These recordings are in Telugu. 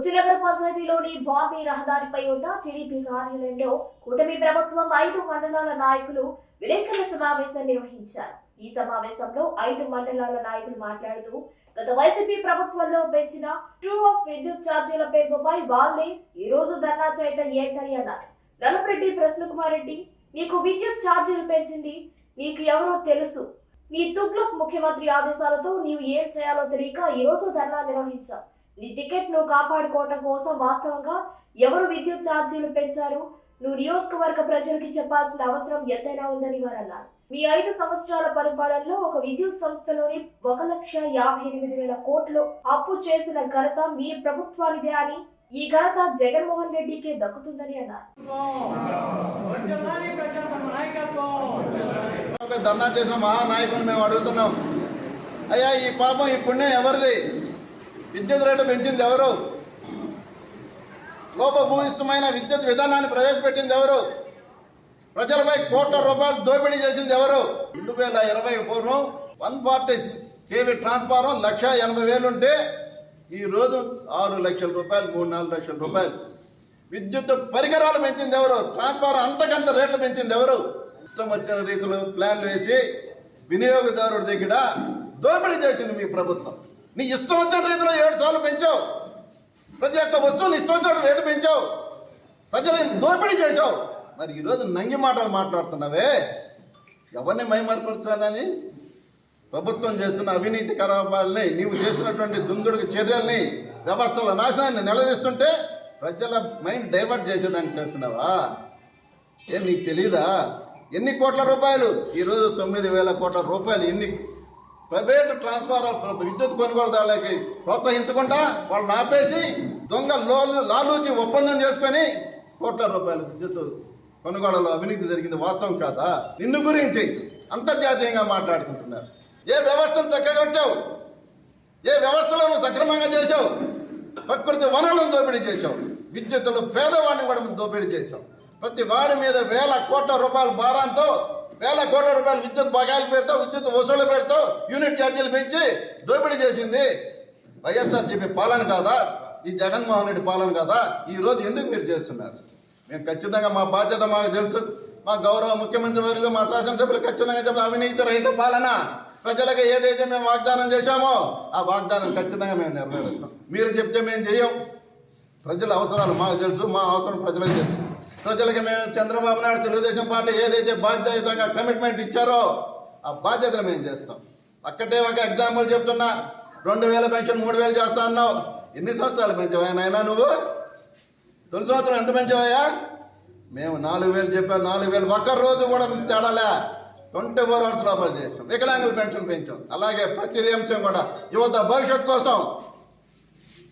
ముచ్చినగర్ పంచాయతీలోని బాంబే రహదారిపై ఉన్న టీడీపీ కార్యాలయంలో కూటమి ప్రభుత్వం ఐదు మండలాల నాయకులు విలేకరుల సమావేశం నిర్వహించారు. ఈ సమావేశంలో ఐదు మండలాల నాయకులు మాట్లాడుతూ గత వైసీపీ ప్రభుత్వంలో పెంచిన టూ ఆఫ్ విద్యుత్ ఛార్జీల పెంపుపై వాళ్ళే ఈ రోజు ధర్నా చేయటం ఏంటని అన్నారు. ప్రశ్న కుమార్ రెడ్డి నీకు విద్యుత్ ఛార్జీలు పెంచింది నీకు ఎవరో తెలుసు. నీ తుగ్లక్ ముఖ్యమంత్రి ఆదేశాలతో నీవు ఏం చేయాలో తెలియక ఈ రోజు ధర్నా నిర్వహించావు. నీ టికెట్ను కాపాడుకోవటం కోసం వాస్తవంగా ఎవరు విద్యుత్ ఛార్జీలు పెంచారు? నువ్వు నియోజకవర్గ ప్రజలకి చెప్పాల్సిన అవసరం ఎంతైనా ఉందని వారు అన్నారు. మీ ఐదు సంవత్సరాల పరిపాలనలో ఒక విద్యుత్ సంస్థలోని ఒక లక్ష యాభై ఎనిమిది వేల కోట్లు అప్పు చేసిన ఘనత మీ ప్రభుత్వానిదే అని ఈ ఘనత జగన్మోహన్ రెడ్డికే దక్కుతుందని అన్నారు. వందలాది ధర్నా చేసిన మహానాయకుని మేము అడుగుతున్నాం. అయ్యా ఈ పాపం ఈ పుణ్యం ఎవరిది? విద్యుత్ రేటు పెంచింది ఎవరు? లోపభూయిష్టమైన విద్యుత్ విధానాన్ని ప్రవేశపెట్టింది ఎవరు? ప్రజలపై కోట్ల రూపాయలు దోపిడీ చేసింది ఎవరు? రెండు వేల ఇరవై పూర్వం one forty KV transformer lakh ఎనభై వేలు ఉంటే ఈరోజు ఆరు లక్షల రూపాయలు మూడు నాలుగు లక్షల రూపాయలు. విద్యుత్ పరికరాలు పెంచింది ఎవరు? ట్రాన్స్ఫారం అంతకంత రేట్లు పెంచింది ఎవరు? ఇష్టం వచ్చిన రీతిలో ప్లాన్లు వేసి వినియోగదారుడి దగ్గర దోపిడీ చేసింది మీ ప్రభుత్వం. నీ ఇష్టం వచ్చిన రీతిలో ఏడు సార్లు పెంచావు. ప్రతి ఒక్క వస్తువుని ఇష్టం వచ్చిన రేటు పెంచావు. ప్రజలను దోపిడీ చేశావు. మరి ఈరోజు నంగి మాటలు మాట్లాడుతున్నావే? ఎవరిని మైమరపరచాలని ప్రభుత్వం చేస్తున్న అవినీతి కరాపాలని నీవు చేసినటువంటి దుందుడికి చర్యల్ని వ్యవస్థల నాశనాన్ని నిలదీస్తుంటే ప్రజల మైండ్ డైవర్ట్ చేసేదాన్ని చేస్తున్నావా? ఏం నీకు తెలీదా? ఎన్ని కోట్ల రూపాయలు? ఈరోజు తొమ్మిది వేల కోట్ల రూపాయలు ఎన్ని ప్రైవేటు ట్రాన్స్ఫార్మర్ విద్యుత్ కొనుగోలుదారులకి ప్రోత్సహించకుండా వాళ్ళని ఆపేసి దొంగ లోలు లాలూచి ఒప్పందం చేసుకొని కోట్ల రూపాయలు విద్యుత్ కొనుగోలులో అవినీతి జరిగింది. వాస్తవం కాదా? నిన్ను గురించి అంతర్జాతీయంగా మాట్లాడుకుంటున్నారు. ఏ వ్యవస్థను చక్కగొట్టావు? ఏ వ్యవస్థలను సక్రమంగా చేశావు? ప్రకృతి వనరులను దోపిడీ చేశావు. విద్యుత్తులు పేదవాడిని కూడా దోపిడీ చేశావు. ప్రతి వాడి మీద వేల కోట్ల రూపాయల భారంతో వేల కోట్ల రూపాయలు విద్యుత్ బకాయిల పేరుతో విద్యుత్ వసూలు పేరుతో యూనిట్ ఛార్జీలు పెంచి దోపిడీ చేసింది వైఎస్ఆర్సీపీ పాలన కాదా? ఈ జగన్మోహన్ రెడ్డి పాలన కాదా? ఈరోజు ఎందుకు మీరు చేస్తున్నారు? మేము ఖచ్చితంగా మా బాధ్యత మాకు తెలుసు. మా గౌరవ ముఖ్యమంత్రి వారిలో మా శాసనసభ్యులు ఖచ్చితంగా చెప్పిన అవినీతి రహిత పాలన. ప్రజలకు ఏదైతే మేము వాగ్దానం చేశామో ఆ వాగ్దానం ఖచ్చితంగా మేము నెరవేరుస్తాం. మీరు చెప్తే మేము చేయం ప్రజల అవసరాలు మాకు తెలుసు మా అవసరం ప్రజలకు తెలుసు. ప్రజలకు మేము చంద్రబాబు నాయుడు తెలుగుదేశం పార్టీ ఏదైతే బాధ్యతయుతంగా కమిట్మెంట్ ఇచ్చారో ఆ బాధ్యతలు మేము చేస్తాం. అక్కడే ఒక ఎగ్జాంపుల్ చెప్తున్నా. రెండు వేల పెన్షన్ మూడు వేలు చేస్తా అన్నావు. ఎన్ని సంవత్సరాలు పెంచావా నాయనా నువ్వు? తొలి సంవత్సరం ఎంత పెంచావయ్యా మేము నాలుగు వేలు చెప్పాం నాలుగు వేలు ఒక్క రోజు కూడా తేడాలే. ట్వంటీ ఫోర్ అవర్స్ లోపల చేసాం వికలాంగుల పెన్షన్ పెంచాం. అలాగే ప్రతి అంశం కూడా యువత భవిష్యత్ కోసం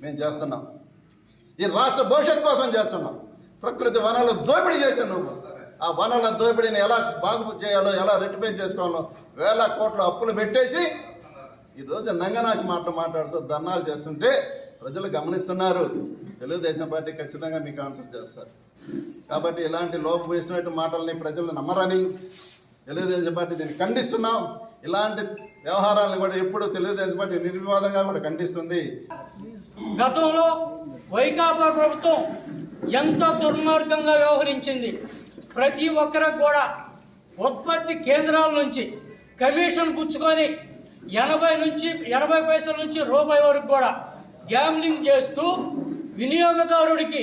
మేము చేస్తున్నాం. ఈ రాష్ట్ర భవిష్యత్ కోసం చేస్తున్నాం. ప్రకృతి వనాలు దోపిడీ చేశావు నువ్వు. ఆ వనాల దోపిడీని ఎలా బాగు చేయాలో ఎలా రెట్టిఫై చేసుకోవాలో వేల కోట్ల అప్పులు పెట్టేసి ఈరోజు నంగనాశి మాటలు మాట్లాడుతూ ధర్నాలు చేస్తుంటే ప్రజలు గమనిస్తున్నారు. తెలుగుదేశం పార్టీ ఖచ్చితంగా మీకు ఆన్సర్ చేస్తారు. కాబట్టి ఇలాంటి లోపభూయిష్టమైన మాటల్ని ప్రజలు నమ్మరని తెలుగుదేశం పార్టీ దీన్ని ఖండిస్తున్నాం. ఇలాంటి వ్యవహారాలను కూడా ఎప్పుడు తెలుగుదేశం పార్టీ నిర్వివాదంగా కూడా ఖండిస్తుంది. గతంలో వైకాపా ప్రభుత్వం ఎంత దుర్మార్గంగా వ్యవహరించింది. ప్రతి ఒక్కరికి కూడా ఉత్పత్తి కేంద్రాల నుంచి కమిషన్ పుచ్చుకొని ఎనభై నుంచి ఎనభై పైసల నుంచి రూపాయి వరకు కూడా గ్యామ్లింగ్ చేస్తూ వినియోగదారుడికి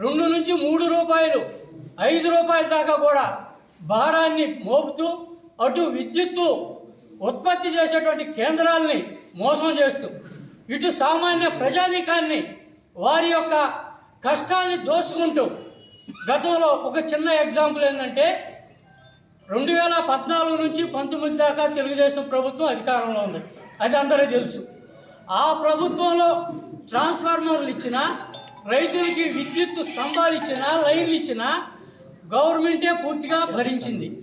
రెండు నుంచి మూడు రూపాయలు ఐదు రూపాయల దాకా కూడా భారాన్ని మోపుతూ అటు విద్యుత్తు ఉత్పత్తి చేసేటువంటి కేంద్రాలని మోసం చేస్తూ ఇటు సామాన్య ప్రజానీకాన్ని వారి యొక్క కష్టాన్ని దోసుకుంటూ గతంలో ఒక చిన్న ఎగ్జాంపుల్ ఏంటంటే రెండు వేల పద్నాలుగు నుంచి పంతొమ్మిది దాకా తెలుగుదేశం ప్రభుత్వం అధికారంలో ఉంది. అది అందరికీ తెలుసు. ఆ ప్రభుత్వంలో ట్రాన్స్ఫార్మర్లు ఇచ్చిన రైతులకి విద్యుత్ స్తంభాలు ఇచ్చిన లైన్లు ఇచ్చిన గవర్నమెంటే పూర్తిగా భరించింది.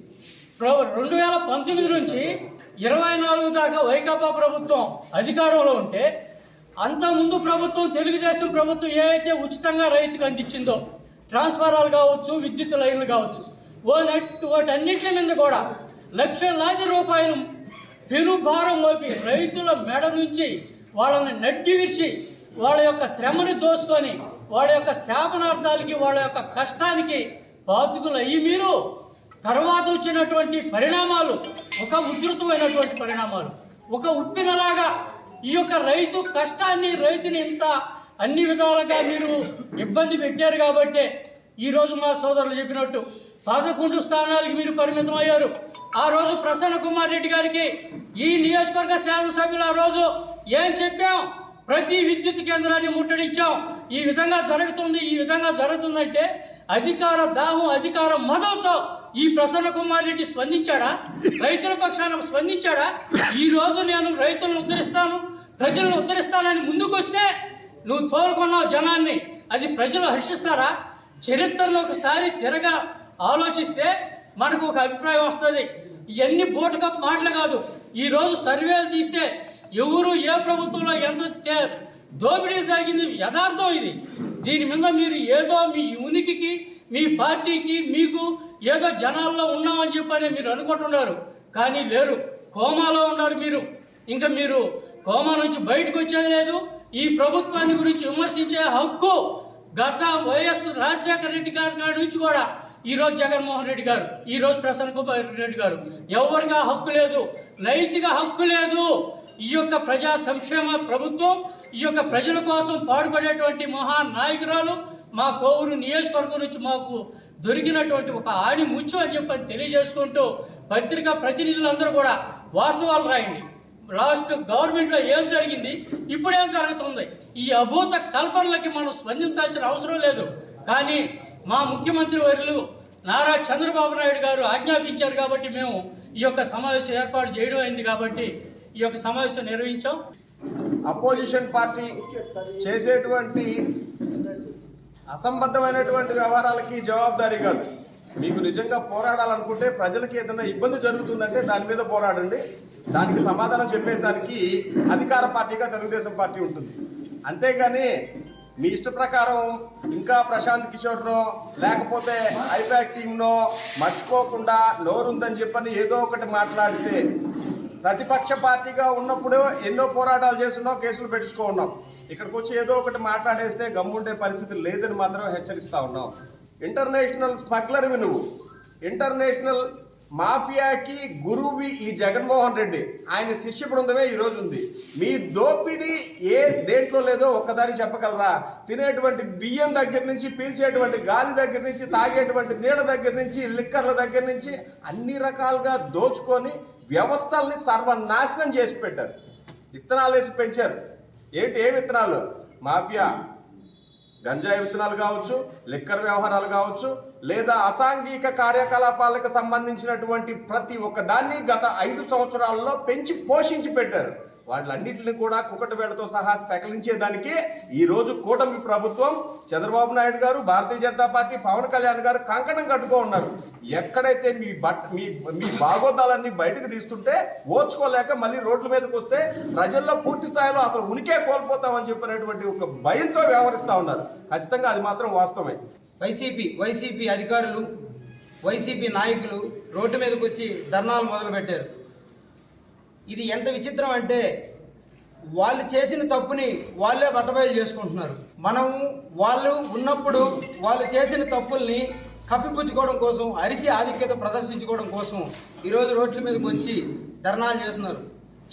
ప్ర- రెండు వేల పంతొమ్మిది నుంచి ఇరవై నాలుగు దాకా వైకాపా ప్రభుత్వం అధికారంలో ఉంటే అంతకుముందు ప్రభుత్వం తెలుగుదేశం ప్రభుత్వం ఏవైతే ఉచితంగా రైతుకు అందించిందో ట్రాన్స్ఫారాలు కావచ్చు విద్యుత్ లైన్లు కావచ్చు ఓ నెట్ వాటన్నిటి మీద కూడా లక్షలాది రూపాయలు పెను భారం మోపి రైతుల మెడ నుంచి వాళ్ళని నడ్డి విరిచి వాళ్ళ యొక్క శ్రమని దోసుకొని వాళ్ళ యొక్క శాపనార్థాలకి వాళ్ళ యొక్క కష్టానికి బాతుకులు అయ్యి మీరు తర్వాత వచ్చినటువంటి పరిణామాలు ఒక ఉధృతమైనటువంటి పరిణామాలు ఒక ఉప్పినలాగా ఈ యొక్క రైతు కష్టాన్ని రైతుని ఇంత అన్ని విధాలుగా మీరు ఇబ్బంది పెట్టారు కాబట్టే ఈరోజు మా సోదరులు చెప్పినట్టు పదకొండు స్థానాలకి మీరు పరిమితం అయ్యారు ఆ రోజు ప్రసన్న కుమార్ రెడ్డి గారికి ఈ నియోజకవర్గ శాసనసభ్యులు ఆ రోజు ఏం చెప్పాం? ప్రతి విద్యుత్ కేంద్రాన్ని ముట్టడించాం ఈ విధంగా జరుగుతుంది ఈ విధంగా జరుగుతుందంటే అధికార దాహం అధికార మదంతో ఈ ప్రసన్న కుమార్ రెడ్డి స్పందించాడా? రైతుల పక్షాన స్పందించాడా? ఈ రోజు నేను రైతులను ఉద్ధరిస్తాను ప్రజలను ఉద్ధరిస్తానని ముందుకొస్తే నువ్వు తోలుకున్నావు జనాన్ని. అది ప్రజలు హర్షిస్తారా? చరిత్రలో ఒకసారి తిరగా ఆలోచిస్తే మనకు ఒక అభిప్రాయం వస్తుంది. ఇవన్నీ బోటుగా మాటలు కాదు. ఈరోజు సర్వేలు తీస్తే ఎవరు ఏ ప్రభుత్వంలో ఎంత దోపిడీ జరిగింది యథార్థం ఇది. దీని మీద మీరు ఏదో మీ ఉనికికి మీ పార్టీకి మీకు ఏదో జనాల్లో ఉన్నామని చెప్పని మీరు అనుకుంటున్నారు. కానీ లేరు. కోమాలో ఉన్నారు మీరు. ఇంకా మీరు కోమా నుంచి బయటకు వచ్చేది లేదు. ఈ ప్రభుత్వాన్ని గురించి విమర్శించే హక్కు గత వైఎస్ రాజశేఖర రెడ్డి గారి కాడి నుంచి కూడా ఈ రోజు జగన్మోహన్ రెడ్డి గారు ఈరోజు ప్రసన్న కుమార్ రెడ్డి గారు ఎవరికి ఆ హక్కు లేదు? నైతిక హక్కు లేదు. ఈ యొక్క ప్రజా సంక్షేమ ప్రభుత్వం ఈ యొక్క ప్రజల కోసం పాటుపడేటువంటి మహా నాయకురాలు మా కోవూరు నియోజకవర్గం నుంచి మాకు దొరికినటువంటి ఒక ఆడి ముచ్చు అని చెప్పని తెలియజేసుకుంటూ పత్రికా ప్రతినిధులందరూ కూడా వాస్తవాలు రాయండి. లాస్ట్ గవర్నమెంట్లో ఏం జరిగింది? ఇప్పుడు ఏం జరుగుతుంది? ఈ అభూత కల్పనలకి మనం స్పందించాల్సిన అవసరం లేదు. కానీ మా ముఖ్యమంత్రి వర్యులు నారా చంద్రబాబు నాయుడు గారు ఆజ్ఞాపించారు కాబట్టి మేము ఈ యొక్క సమావేశం ఏర్పాటు చేయడం అయింది కాబట్టి ఈ యొక్క సమావేశం నిర్వహించాం. అపోజిషన్ పార్టీ చేసేటువంటి అసంబద్ధమైనటువంటి వ్యవహారాలకి జవాబుదారీ కాదు. మీకు నిజంగా పోరాడాలనుకుంటే ప్రజలకి ఏదైనా ఇబ్బంది జరుగుతుందంటే దాని మీద పోరాడండి. దానికి సమాధానం చెప్పేదానికి అధికార పార్టీగా తెలుగుదేశం పార్టీ ఉంటుంది. అంతేగాని మీ ఇష్ట ప్రకారం ఇంకా ప్రశాంత్ కిషోర్నో లేకపోతే ఐపాక్ టీంనో మర్చిపోకుండా నోరుందని చెప్పని ఏదో ఒకటి మాట్లాడితే ప్రతిపక్ష పార్టీగా ఉన్నప్పుడు ఎన్నో పోరాటాలు చేస్తున్నాం కేసులు పెట్టించుకో ఉన్నాం. ఇక్కడికి వచ్చి ఏదో ఒకటి మాట్లాడేస్తే గమ్ముండే పరిస్థితి లేదని మాత్రం హెచ్చరిస్తా ఉన్నాం. ఇంటర్నేషనల్ స్మగ్లర్వి నువ్వు. ఇంటర్నేషనల్ మాఫియాకి గురువి ఈ జగన్మోహన్ రెడ్డి. ఆయన శిష్య బృందమే ఈరోజు ఉంది. మీ దోపిడీ ఏ దేంట్లో లేదో ఒక్కదారి చెప్పగలరా? తినేటువంటి బియ్యం దగ్గర నుంచి పీల్చేటువంటి గాలి దగ్గర నుంచి తాగేటువంటి నీళ్ళ దగ్గర నుంచి లిక్కర్ల దగ్గర నుంచి అన్ని రకాలుగా దోచుకొని వ్యవస్థల్ని సర్వనాశనం చేసి పెట్టారు. విత్తనాలు వేసి పెంచారు. ఏంటి ఏ విత్తనాలు? మాఫియా. గంజాయి విత్తనాలు కావచ్చు లిక్కర్ వ్యవహారాలు కావచ్చు లేదా అసాంఘిక కార్యకలాపాలకు సంబంధించినటువంటి ప్రతి ఒక్క దాన్ని గత ఐదు సంవత్సరాల్లో పెంచి పోషించి పెట్టారు. వాళ్ళన్నింటిని కూడా కుకట సహా పెకలించేదానికి ఈ రోజు కూటమి ప్రభుత్వం చంద్రబాబు నాయుడు గారు భారతీయ జనతా పార్టీ పవన్ కళ్యాణ్ గారు కంకణం కట్టుకో ఉన్నారు. ఎక్కడైతే మీ బట్ మీ మీ బాగోతాలన్నీ బయటకు తీస్తుంటే ఓర్చుకోలేక మళ్ళీ రోడ్ల మీదకి వస్తే ప్రజల్లో పూర్తి స్థాయిలో అసలు ఉనికే కోల్పోతామని చెప్పినటువంటి ఒక భయంతో వ్యవహరిస్తూ ఉన్నారు. ఖచ్చితంగా అది మాత్రం వాస్తవమే. వైసీపీ వైసీపీ అధికారులు వైసీపీ నాయకులు రోడ్డు మీదకి వచ్చి ధర్నాలు మొదలుపెట్టారు. ఇది ఎంత విచిత్రం అంటే వాళ్ళు చేసిన తప్పుని వాళ్ళే బట్టబయలు చేసుకుంటున్నారు. మనం వాళ్ళు ఉన్నప్పుడు వాళ్ళు చేసిన తప్పుల్ని కప్పిపుచ్చుకోవడం కోసం అరిసి ఆధిక్యత ప్రదర్శించుకోవడం కోసం ఈరోజు రోడ్ల మీదకి వచ్చి ధర్నాలు చేస్తున్నారు.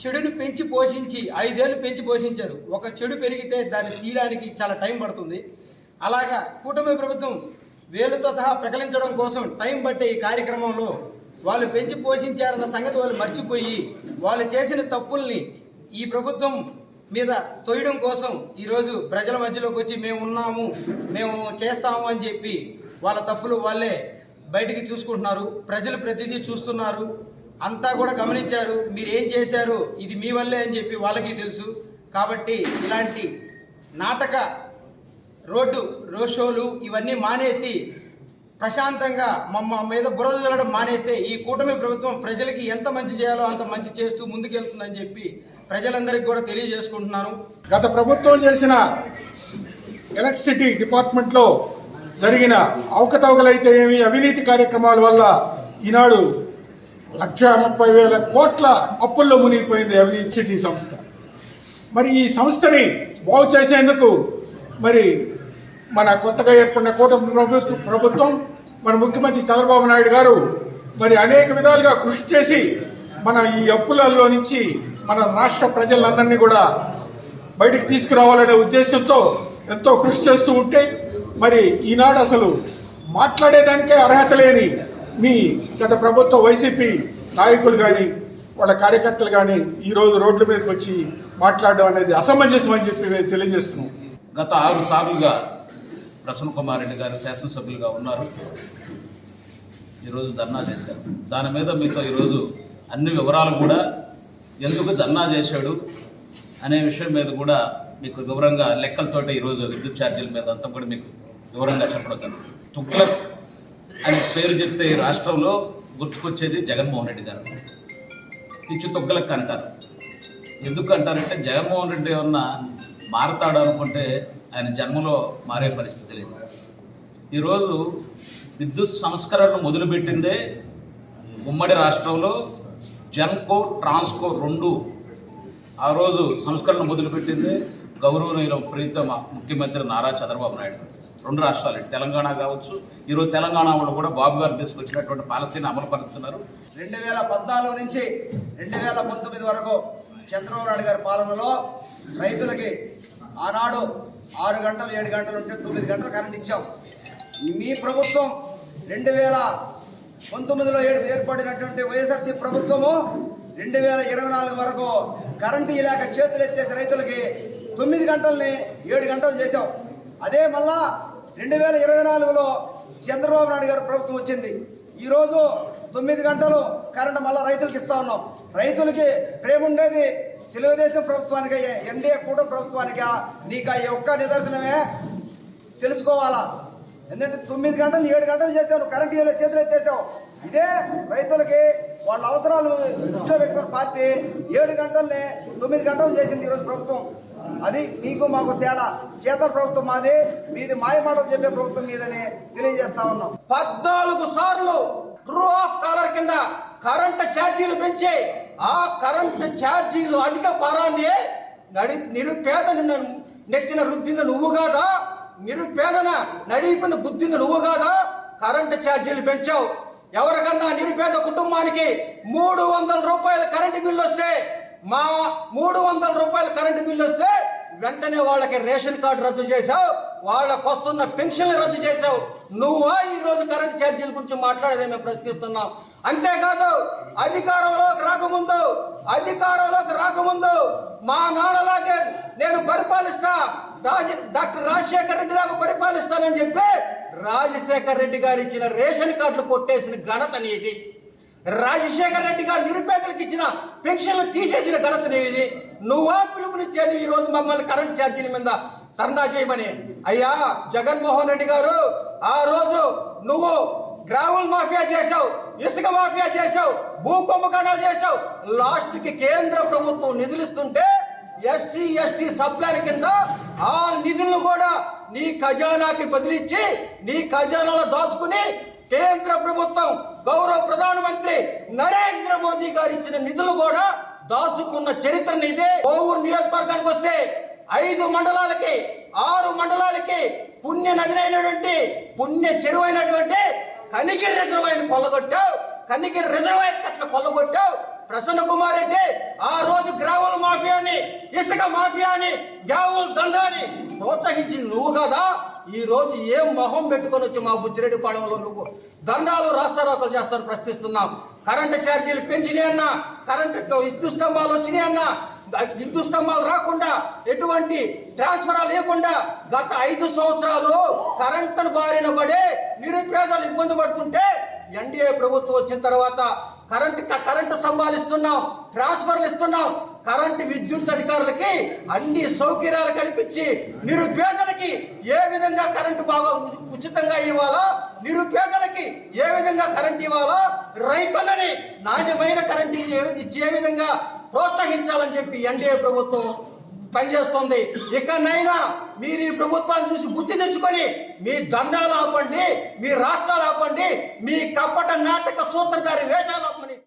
చెడుని పెంచి పోషించి ఐదేళ్ళు పెంచి పోషించారు. ఒక చెడు పెరిగితే దాన్ని తీయడానికి చాలా టైం పడుతుంది. అలాగా కూటమి ప్రభుత్వం వేలుతో సహా పెకలించడం కోసం టైం పట్టే ఈ కార్యక్రమంలో వాళ్ళు పెంచి పోషించారన్న సంగతి వాళ్ళు మర్చిపోయి వాళ్ళు చేసిన తప్పుల్ని ఈ ప్రభుత్వం మీద తొయ్యడం కోసం ఈరోజు ప్రజల మధ్యలోకి వచ్చి మేము ఉన్నాము మేము చేస్తాము అని చెప్పి వాళ్ళ తప్పులు వాళ్ళే బయటికి చూసుకుంటున్నారు ప్రజలు ప్రతిదీ చూస్తున్నారు అంతా కూడా గమనించారు మీరు ఏం చేశారు ఇది మీ వల్లే అని చెప్పి వాళ్ళకి తెలుసు. కాబట్టి ఇలాంటి నాటక రోడ్డు రోడ్ షోలు ఇవన్నీ మానేసి ప్రశాంతంగా మమ్మ మీద బురద జల్లడం మానేస్తే ఈ కూటమి ప్రభుత్వం ప్రజలకి ఎంత మంచి చేయాలో అంత మంచి చేస్తూ ముందుకెళ్తుందని చెప్పి ప్రజలందరికీ కూడా తెలియజేసుకుంటున్నాను. గత ప్రభుత్వం చేసిన ఎలక్ట్రిసిటీ డిపార్ట్మెంట్లో జరిగిన అవకతవకలైతే ఏమి అవినీతి కార్యక్రమాల వల్ల ఈనాడు లక్ష ముప్పై వేల కోట్ల అప్పుల్లో మునిగిపోయింది అవినీతి సంస్థ. మరి ఈ సంస్థని బాగు చేసేందుకు మరి మన కొత్తగా ఏర్పడిన కూటమి ప్రభుత్వం ప్రభుత్వం మన ముఖ్యమంత్రి చంద్రబాబు నాయుడు గారు మరి అనేక విధాలుగా కృషి చేసి మన ఈ అప్పులలో నుంచి మన రాష్ట్ర ప్రజలందరినీ కూడా బయటికి తీసుకురావాలనే ఉద్దేశంతో ఎంతో కృషి చేస్తూ ఉంటే మరి ఈనాడు అసలు మాట్లాడేదానికే అర్హత లేని మీ గత ప్రభుత్వ వైసీపీ నాయకులు కానీ వాళ్ళ కార్యకర్తలు కానీ ఈరోజు రోడ్ల మీదకి వచ్చి మాట్లాడడం అనేది అసమంజసం అని చెప్పి మేము తెలియజేస్తున్నాం. గత ఆరు సార్లుగా ప్రసన్న కుమార్ రెడ్డి గారు శాసనసభ్యులుగా ఉన్నారు. ఈరోజు ధర్నా చేశారు. దాని మీద మీతో ఈరోజు అన్ని వివరాలు కూడా ఎందుకు ధర్నా చేశాడు అనే విషయం మీద కూడా మీకు వివరంగా లెక్కలతోటి ఈరోజు విద్యుత్ ఛార్జీల మీద అంతా కూడా మీకు వివరంగా చెప్పడం జరుగుతుంది. తుగ్లక్ అని పేరు చెప్తే ఈ రాష్ట్రంలో గుర్తుకొచ్చేది జగన్మోహన్ రెడ్డి గారు. పిచ్చి తుగ్గలక్ అంటారు. ఎందుకు అంటారంటే జగన్మోహన్ రెడ్డి ఏమన్నా మారతాడు అనుకుంటే ఆయన జన్మలో మారే పరిస్థితి లేదు. ఈరోజు విద్యుత్ సంస్కరణలు మొదలుపెట్టిందే ఉమ్మడి రాష్ట్రంలో జన్కో ట్రాన్స్కో రెండు. ఆ రోజు సంస్కరణ మొదలుపెట్టిందే గౌరవనీయుల ప్రీతమ ముఖ్యమంత్రి నారా చంద్రబాబు నాయుడు రెండు రాష్ట్రాలు తెలంగాణ కావచ్చు ఈరోజు తెలంగాణ వాళ్ళు కూడా బాబు గారు తీసుకొచ్చినటువంటి పాలసీని అమలు పరుస్తున్నారు. రెండు వేల పద్నాలుగు నుంచి రెండు వేల పంతొమ్మిది వరకు చంద్రబాబు నాయుడు గారి పాలనలో రైతులకి ఆనాడు ఆరు గంటలు ఏడు గంటలు ఉంటే తొమ్మిది గంటలు కరెంట్ ఇచ్చాం. మీ ప్రభుత్వం రెండు వేల పంతొమ్మిదిలో ఏడు ఏర్పడినటువంటి వైఎస్ఆర్సీ ప్రభుత్వము రెండు వేల ఇరవై నాలుగు వరకు కరెంటు ఇలాగ చేతులు ఎత్తేసి రైతులకి తొమ్మిది గంటల్ని ఏడు గంటలు చేశాం. అదే మళ్ళా రెండు వేల ఇరవై నాలుగులో చంద్రబాబు నాయుడు గారు ప్రభుత్వం వచ్చింది. ఈరోజు తొమ్మిది గంటలు కరెంటు మళ్ళీ రైతులకు ఇస్తా ఉన్నాం. రైతులకి ప్రేమ ఉండేది తెలుగుదేశం ప్రభుత్వానికి ఎన్డీఏ కూటమి ప్రభుత్వానికి నీకు ఆ యొక్క నిదర్శనమే తెలుసుకోవాలా? ఎందుకంటే తొమ్మిది గంటలు ఏడు గంటలు చేశారు కరెంట్ ఇవ్వలే చేతులు ఎత్తేసావు. ఇదే రైతులకి వాళ్ళ అవసరాలు దృష్టిలో పెట్టుకున్న పార్టీ ఏడు గంటల్ని తొమ్మిది గంటలు చేసింది ఈరోజు ప్రభుత్వం. అది మీకు మాకు తేడా. చేతల ప్రభుత్వం మాది మీది మాయ మాటలు చెప్పే ప్రభుత్వం మీదని తెలియజేస్తా ఉన్నాం. పద్నాలుగు సార్లు ట్రూ ఆఫ్ కాలర్ కింద కరెంట్ ఛార్జీలు పెంచి ఆ కరెంటు ఛార్జీలు అధిక భారాన్ని నడి నిరుపేదని నెత్తిన రుద్దింది నువ్వు కాదా? నిరుపేదన నడిపిన గుద్దింది నువ్వు కాదా? కరెంటు ఛార్జీలు పెంచావు. ఎవరికన్నా నిరుపేద కుటుంబానికి మూడు వందల రూపాయల కరెంటు బిల్లు వస్తే మా మూడు వందల రూపాయల కరెంటు బిల్లు వస్తే వెంటనే వాళ్ళకి రేషన్ కార్డు రద్దు చేశావు. వాళ్ళకు వస్తున్న పెన్షన్లు రద్దు చేశావు. నువ్వా ఈరోజు కరెంటు కరెంట్ ఛార్జీల గురించి మాట్లాడేది మేము ప్రశ్నిస్తున్నాం. అంతేకాదు అధికారంలోకి రాకముందు అధికారంలోకి రాకముందు మా నాన్నలాగే నేను పరిపాలిస్తా రాజ డాక్టర్ రాజశేఖర్ రెడ్డి లాగా పరిపాలిస్తానని చెప్పి రాజశేఖర్ రెడ్డి గారు ఇచ్చిన రేషన్ కార్డులు కొట్టేసిన ఘనత నీది. రాజశేఖర్ రెడ్డి గారు నిరుపేదలకు ఇచ్చిన పెన్షన్లు తీసేసిన ఘనత నీది. నువ్వా పిలుపునిచ్చేది ఈ రోజు మమ్మల్ని కరెంట్ ఛార్జీల మీద ధర్నా చేయమని. అయ్యా జగన్మోహన్ రెడ్డి గారు ఆ రోజు నువ్వు గ్రావుల్ మాఫియా చేశావు. ఇసుక మాఫియా చేశావు భూ కుంభకోణాలు చేశావు. లాస్ట్కి కేంద్ర ప్రభుత్వం నిధులిస్తుంటే ఎస్సీ ఎస్టీ సప్లైల కింద ఆ నిధులను కూడా నీ ఖజానాకి బదిలిచ్చి నీ ఖజానాలో దాచుకుని కేంద్ర ప్రభుత్వం గౌరవ ప్రధానమంత్రి నరేంద్ర మోదీ గారు ఇచ్చిన నిధులు కూడా దాచుకున్న చరిత్ర ఇదే. కోవూరు నియోజకవర్గానికి వస్తే ఐదు మండలాలకి ఆరు మండలాలకి పుణ్య నదినైనటువంటి పుణ్య చెరువైనటువంటి కనిగిరి రిజర్వాయర్ కొల్లగొట్టావు. కనిగిరి రిజర్వాయర్ కట్ల కొల్లగొట్టావు. ప్రసన్న కుమార్ రెడ్డి ఆ రోజు గ్రావుల మాఫియాని ఇసుక మాఫియాని గ్రావుల దండాని ప్రోత్సహించింది నువ్వు కదా. ఈ రోజు ఏం మొహం పెట్టుకొని వచ్చి మా బుచ్చిరెడ్డి పాళెంలో నువ్వు దండాలు రాస్తారోకలు చేస్తారు ప్రశ్నిస్తున్నాం కరెంటు ఛార్జీలు పెంచినాయి అన్న కరెంటు విద్యుత్ స్తంభాలు వచ్చినాయి అన్నా విద్యుత్ స్తంభాలు రాకుండా ఎటువంటి ట్రాన్స్ఫర్ లేకుండా గత ఐదు సంవత్సరాలు కరెంటు బారిన పడే నిరుపేదలు ఇబ్బంది పడుతుంటే ఎన్డీఏ ప్రభుత్వం వచ్చిన తర్వాత కరెంట్ కరెంటు స్తంభాలు ఇస్తున్నాం ట్రాన్స్ఫర్లు ఇస్తున్నాం. కరెంటు విద్యుత్ అధికారులకి అన్ని సౌకర్యాలు కల్పించి నిరుపేదలకి ఏ విధంగా కరెంటు బాగా ఉ- ఉచితంగా ఇవ్వాలో నిరుపేదలకి ఏ విధంగా కరెంట్ ఇవ్వాలో రైతులని నాణ్యమైన కరెంటు ఇచ్చి ఇచ్చే విధంగా ప్రోత్సహించాలని చెప్పి ఎన్డీఏ ప్రభుత్వం పనిచేస్తుంది. ఇకనైనా మీరు ఈ ప్రభుత్వాన్ని చూసి బుద్ధి తెచ్చుకొని మీ దండాలు ఆపండి మీ రాష్ట్రాలు ఆపండి మీ కప్పట నాటక సూత్రధారి వేషాలు ఆపండి